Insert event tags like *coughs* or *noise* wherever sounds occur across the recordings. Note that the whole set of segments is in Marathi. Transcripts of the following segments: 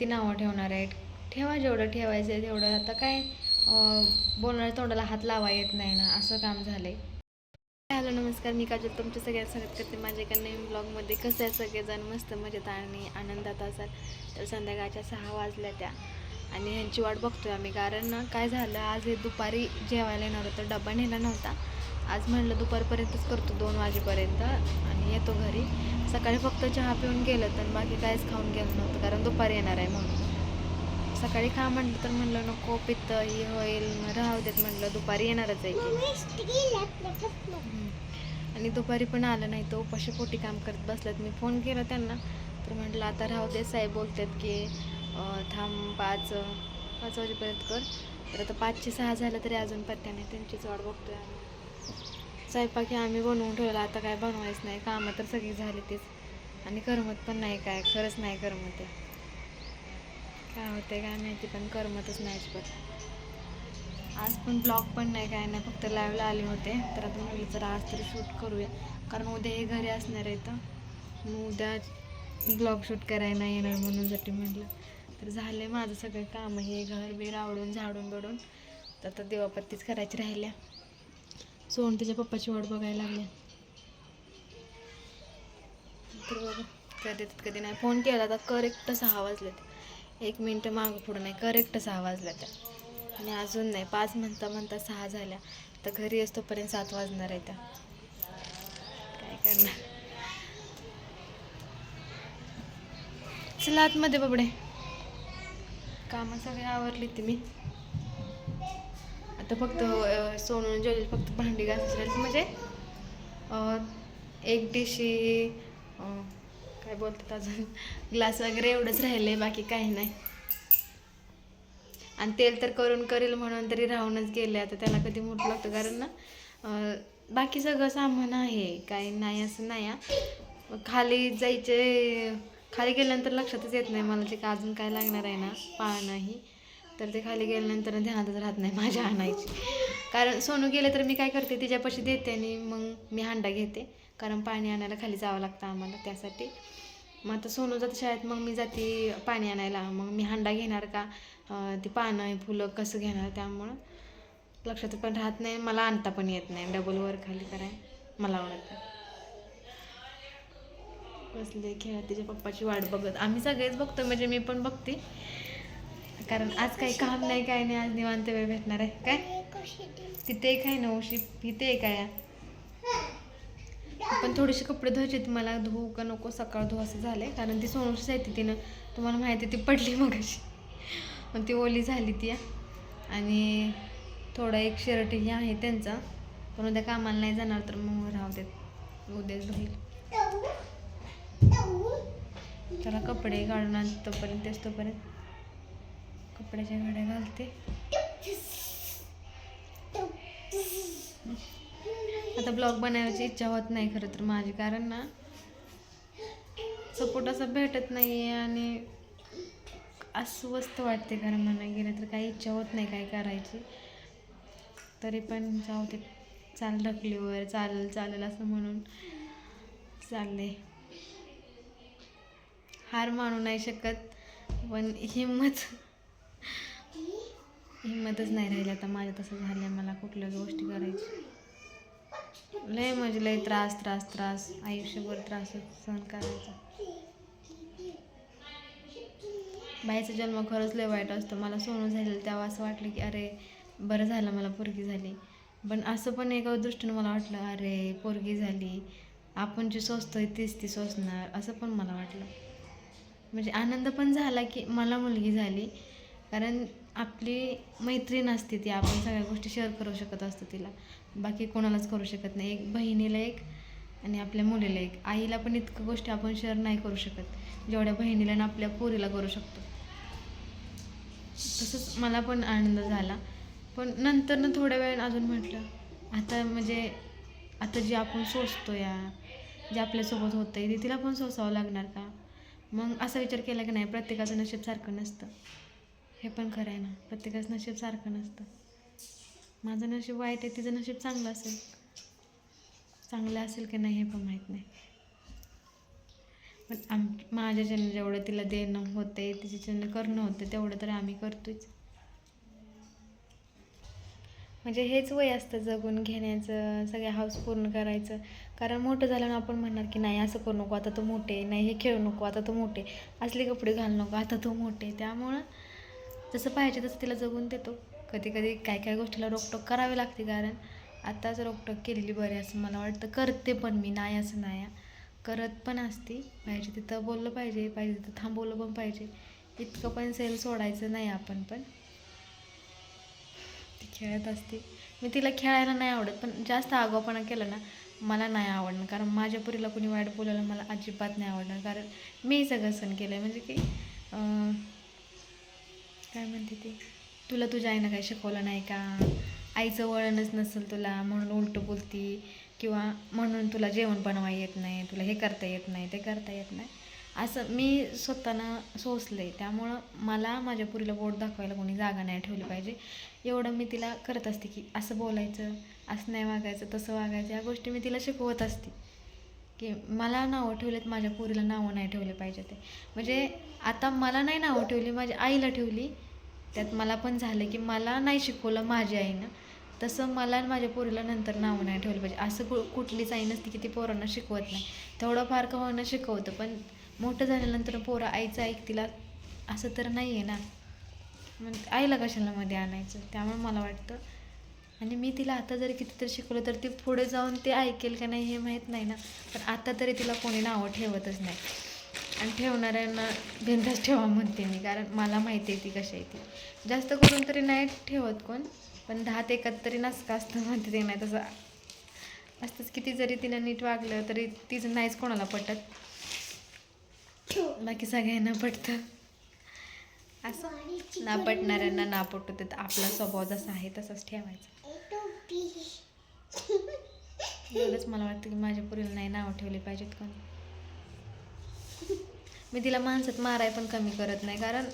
ती नावं ठेवणार आहेत. ठेवा जेवढं ठेवायचं आहे तेवढं. आता काय अं, बोलणाऱ्या तोंडाला हात लावा येत नाही ना असं काम झालं आहे हॅलो नमस्कार. मी काजल. तुमच्या सगळ्यात स्वागत करते. माझ्या एका नवीन ब्लॉगमध्ये कसं आहे? सगळेजण मस्त मजेत आणि आनंदात असाल तर संध्याकाळच्या सहा वाजल्या त्या. आणि ह्यांची वाट बघतोय आम्ही. कारण काय झालं? आज हे दुपारी जेवायला येणार होतं. डबा नेला नव्हता. आज म्हणलं दुपारपर्यंतच करतो दोन वाजेपर्यंत आणि येतो घरी. सकाळी फक्त चहा पिऊन गेलं तर बाकी काहीच खाऊन गेलं नव्हतं कारण दुपारी येणार आहे म्हणून. सकाळी खा म्हटलं तर म्हणलं नको पित्त हे होईल राहू देत म्हटलं दुपारी येणारच आहे की. आणि दुपारी पण आलं नाही तो पोटी काम करत बसल्यात मी फोन केला त्यांना तर म्हटलं आता राहू दे साहेब बोलतात की थांब पाच पाच वाजेपर्यंत कर. तर आता पाचशे सहा झालं तरी अजून पत्त्या नाही त्यांचीच वाट बघतोय स्वयंपाक स्वयंपाकी आम्ही बनवून ठेवला. आता काय बनवायचं नाही. कामं तर सगळी झाली तेच. आणि करमत पण नाही काय. खरंच नाही करमत आहे काय होते काय माहिती पण करमतच नाही पण आज पण ब्लॉग पण नाही काय नाही. फक्त लाईव्हला आले होते. तर आता म्हटलं तर आज तरी शूट करूया. कारण उद्या हे घरी असणार आहे तर. मग उद्या ब्लॉग शूट करायला नाही येणार म्हणूनसाठी म्हटलं तर झाले माझं सगळं काम. हे घर बीर आवडून झाडून बिडून तर आता देवापत्तीच करायची राहिल्या. सोन तिच्या पप्पाची वाट बघायला लागल्या तर बघा कधी येतात कधी नाही. फोन केला तर करेक्ट सहा वाजलेत. एक मिनटं मागं पुढं नाही करेक्ट सहा वाजल्या त्या आणि अजून नाही पाच म्हणता म्हणता सहा झाल्या. तर घरी असतोपर्यंत सात वाजणार आहे त्या. काय करणार? चला आतमध्ये बबडे. कामं सगळी आवरली ती मी. आता फक्त सोनून जेवली फक्त भांडी घासायची म्हणजे एक डिशी काय बोलतात अजून ग्लास वगैरे एवढंच राहिले बाकी काही नाही. आणि तेल तर करून करेल म्हणून तरी राहूनच गेले. आता त्याला कधी मोठं लागतं कारण ना बाकी सगळं सामान आहे. काही नाही असं नाही खाली जायचे खाली गेल्यानंतर लक्षातच येत नाही मला ते का अजून काय लागणार आहे ना पाहणंही. तर ते खाली गेल्यानंतर ध्यानातच राहत नाही माझ्या आणायची. कारण सोनू गेले तर मी काय करते तिच्यापाशी देते आणि मग मी हांडा घेते. कारण पाणी आणायला खाली जावं लागतं आम्हाला त्यासाठी. मग आता सोनू जातं शाळेत मग मी जाते पाणी आणायला. मग मी हांडा घेणार का? ती पानं फुलं कसं घेणार त्यामुळं? लक्षात पण राहत नाही. मला आणता पण येत नाही. डबल वर खाली कराय मला आवडत कसले बसले तिच्या पप्पाची वाट बघत. आम्ही सगळेच बघतो म्हणजे मी पण बघते. कारण आज काही काम नाही काय नाही आज निवांत वेळ भेटणार आहे. काय? तिथे एक आहे ना उशी इथे एक आहे. पण थोडेसे कपडे धुवायचे मला धुवू का नको सकाळ धुवू असं झालंय. कारण ती सोनूची आहे तिनं तुम्हाला माहिती आहे ती पडली मग अशी पण ती ओली झाली ती आणि थोडा एक शर्ट ही आहे त्यांचा. पण उद्या कामाला नाही जाणार तर मग राहू देत. उद्याच धुईल. त्याला कपडे काढून आण तोपर्यंत तेच तोपर्यंत. कपड्याच्या घड्या घालते. आता ब्लॉग बनवायची इच्छा होत नाही खरं तर माझी कारण ना सपोर्ट असं भेटत नाही आहे आणि अस्वस्थ वाटते कारण म्हणायला गेलं तर काही इच्छा होत नाही काय करायची. तरी पण जाऊ ते चाल ढकलीवर चालेल चालेल असं म्हणून चालले. हार मानू नाही शकत पण हिंमत हिंमतच नाही राहिली. आता माझ्या तसं झालं मला कुठल्याच गोष्टी करायची. लय म्हणजे लय त्रास त्रास त्रास. आयुष्यभर त्रास सहन करायचा. बाईचा जन्म खरंच लय वाईट असतो. मला सोनं झालेलं तेव्हा असं वाटलं की अरे बरं झालं मला पोरगी झाली. पण असं पण एका दृष्टीनं मला वाटलं अरे पोरगी झाली. आपण जी सोसतोय तीच ती सोसणार असं पण मला वाटलं. म्हणजे आनंद पण झाला की मला मुलगी झाली. कारण आपली मैत्रीण असते ती आपण सगळ्या गोष्टी शेअर करू शकत असतो तिला. बाकी कोणालाच करू शकत नाही. एक बहिणीला एक आणि आपल्या मुलीला एक. आईला पण इतकं गोष्टी आपण शेअर नाही करू शकत. जेवढ्या बहिणीला आणि आपल्या पोरीला करू शकतो. तसंच मला पण आनंद झाला. पण नंतर ना थोड्या वेळानं अजून म्हटलं आता म्हणजे आता जे आपण सोचतो या जे आपल्यासोबत होतं आहे ते तिला पण सोसावं लागणार का? मग असा विचार केला की नाही प्रत्येकाचं नशीब सारखं नसतं. हे पण खरं आहे ना. प्रत्येकाचं नशीब सारखं नसतं. माझं नशीब वाईट आहे तिचं नशीब चांगलं असेल. चांगलं असेल की नाही हे पण माहीत नाही. पण आम माझ्याच्यानं जेवढं तिला देणं होते तिच्याच्यानं करणं होतं तेवढं तर आम्ही करतोच म्हणजे हेच वय असतं जगून घेण्याचं सगळ्या हाऊस पूर्ण करायचं. कारण मोठं झाल्यानं आपण म्हणणार की नाही असं करू नको आता तो मोठे नाही हे खेळू नको आता तो मोठे असले कपडे घालू नको आता तो मोठे त्यामुळं जसं पाहिजे तसं तिला जगून देतो. कधी कधी काय काय गोष्टीला रोकटोक करावी लागते कारण आत्ताच रोकटोक केलेली बरी असं मला वाटतं. करते पण मी नाही असं नाही. करत पण असते. पाहिजे तिथं बोललं पाहिजे पाहिजे तिथं थांबवलं पण पाहिजे. इतकं पण सेल सोडायचं नाही आपण पण. ती खेळत असते. मी तिला खेळायला नाही आवडत पण जास्त आगाऊपणा केला ना मला नाही आवडणार. कारण माझ्या पुरीला कोणी वाईट बोलायला मला अजिबात नाही आवडणार. कारण मी सगळं सण केलं आहे म्हणजे की काय म्हणते ते? तुला तुझ्या आईनं काही शिकवलं नाही का? आईचं वळणच नसेल तुला म्हणून उलटं बोलती. किंवा म्हणून तुला जेवण बनवा येत नाही तुला हे करता येत नाही ते करता येत नाही. असं मी स्वतःनं सोसले. त्यामुळं मला माझ्या पुरीला बोट दाखवायला कोणी जागा नाही ठेवली पाहिजे. एवढं मी तिला करत असते की असं बोलायचं असं नाही वागायचं तसं वागायचं या गोष्टी मी तिला शिकवत असते. की मला नावं ठेवलेत माझ्या पुरीला नावं नाही ठेवले पाहिजे ते. म्हणजे आता मला नाही नावं ठेवली माझ्या आईला ठेवली त्यात मला पण झालं की मला नाही शिकवलं माझ्या आईनं. तसं मला आणि माझ्या पोरीला नंतर नावं नाही ठेवलं पाहिजे. असं कु कुठलीच आई नसते की ती पोरांना शिकवत नाही. तेवढं फार का होणं शिकवतं पण मोठं झाल्यानंतर पोरं आईचं ऐकतीला असं तर नाही आहे ना. मग आईला कशाला मध्ये आणायचं? त्यामुळे मला वाटतं. आणि मी तिला आता जरी कितीतरी शिकवलं तर ती पुढे जाऊन ते ऐकेल का नाही हे माहीत नाही ना. पण आता तरी तिला कोणी नावं ठेवतच नाही. आणि ठेवणाऱ्यांना बिंदास ठेवा म्हणते मी कारण मला माहिती आहे ती कशी आहे ती. जास्त करून तरी नाही ठेवत कोण पण दहा ते एकात तरी नसका असतं म्हणते ते नाही तसं असतंच किती जरी तिनं नीट वागलं तरी तिचं नाहीच कोणाला पटत. बाकी सगळ्यांना पटतं. असं ना पटणाऱ्यांना ना पटू देत आपला स्वभाव जसा आहे तसाच ठेवायचा. एवढंच मला वाटतं की माझ्या पुरीला नाही नावं ठेवली पाहिजेत कोणी. मी तिला माणसात माराय पण कमी करत नाही कारण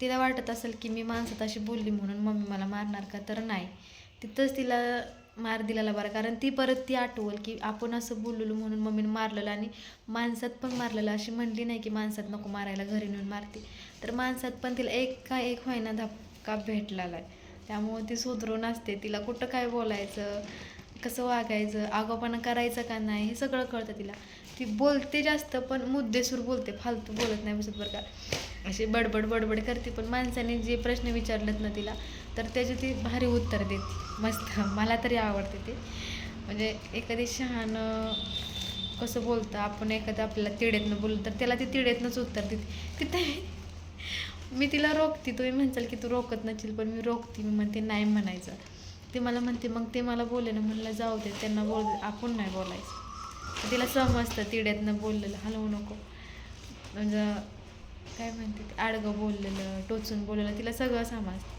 तिला वाटत असेल की मी माणसात अशी बोलली म्हणून मम्मी मला मारणार का? तर नाही. तिथंच तिला मार दिलेला बरं कारण ती परत ती आठवल की आपण असं बोललेलो म्हणून मम्मीने मारलेलं आणि माणसात पण मारलेलं अशी म्हणली नाही की माणसात नको मारायला घरी नेऊन मारते. तर माणसात पण तिला एक का एक व्हायना धक्का भेटलेला आहे त्यामुळं ती सुधरून असते तिला कुठं काय बोलायचं कसं वागायचं आगोपणा करायचं का नाही हे सगळं कळतं तिला. ती बोलते जास्त पण मुद्देसूर बोलते फालतू बोलत नाही बसत बरं का. अशी बडबड बडबड करते पण माणसाने जे प्रश्न विचारलेत ना तिला तर त्याचे ती भारी उत्तर देते. मस्त मला तरी आवडते ते. म्हणजे एखादी शहाणं कसं बोलतं आपण एखादं आपल्याला तिडेतनं बोललं तर त्याला ती तिडेतनंच उत्तर देते. तिथे मी तिला रोखते तुम्ही म्हणचाल की तू रोखत नसेल पण मी रोखते मी म्हणते नाही म्हणायचं. ते मला म्हणते मग ते मला बोलले ना म्हणलं जाऊ दे त्यांना बोल आपण नाही बोलायचं. तिला समजतं तिड्यातनं बोललेलं हलवू नको. म्हणजे काय म्हणते ते? आडगं बोललेलं टोचून बोललेलं तिला सगळं समजतं.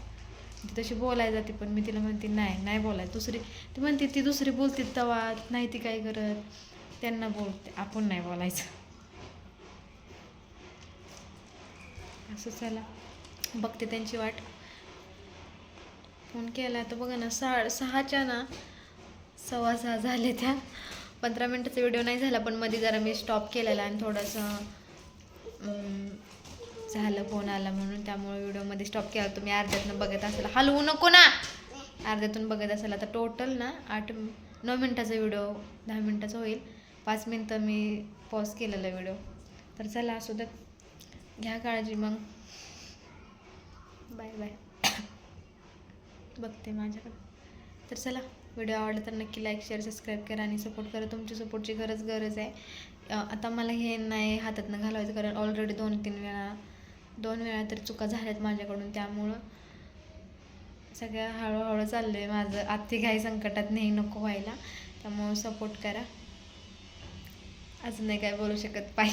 ती तशी बोलायला जाते पण मी तिला म्हणते नाही नाही बोलायचं. दुसरी ती म्हणते ती दुसरी बोलते तवा नाही ती काय करत. त्यांना बोलते आपण नाही बोलायचं. असं चला. बघते त्यांची वाट. फोन केला तर बघा ना सा सहाच्या ना सव्वा सहा झाले त्या. पंधरा मिनटाचा व्हिडिओ नाही झाला पण मध्ये जरा मी स्टॉप केलेला आणि थोडंसं झालं फोन आला म्हणून. त्यामुळे व्हिडिओमध्ये स्टॉप केला तुम्ही अर्ध्यातनं बघत असाल. हलवू नको ना! अर्ध्यातून बघत असाल. आता टोटल ना आठ नऊ मिनटाचा व्हिडिओ दहा मिनटाचा होईल. पाच मिनटं मी पॉज केलेला व्हिडिओ. तर चला असू द्यात घ्या काळजी मग. Bye bye. *coughs* बघते माझ्याकडे. तर चला. व्हिडिओ आवडला तर नक्की लाईक शेअर सबस्क्राईब करा आणि सपोर्ट करा. तुमची सपोर्टची गरज गरज आहे. आता मला हे नाही हातातनं घालवायचं कारण ऑलरेडी दोन तीन वेळा दोन वेळा तरी चुका झाल्यात माझ्याकडून त्यामुळं सगळं हळूहळू चाललं आहे माझं. आत्ती काही संकटात नाही नको व्हायला. त्यामुळं सपोर्ट करा. अजून नाही काय बोलू शकत. पाय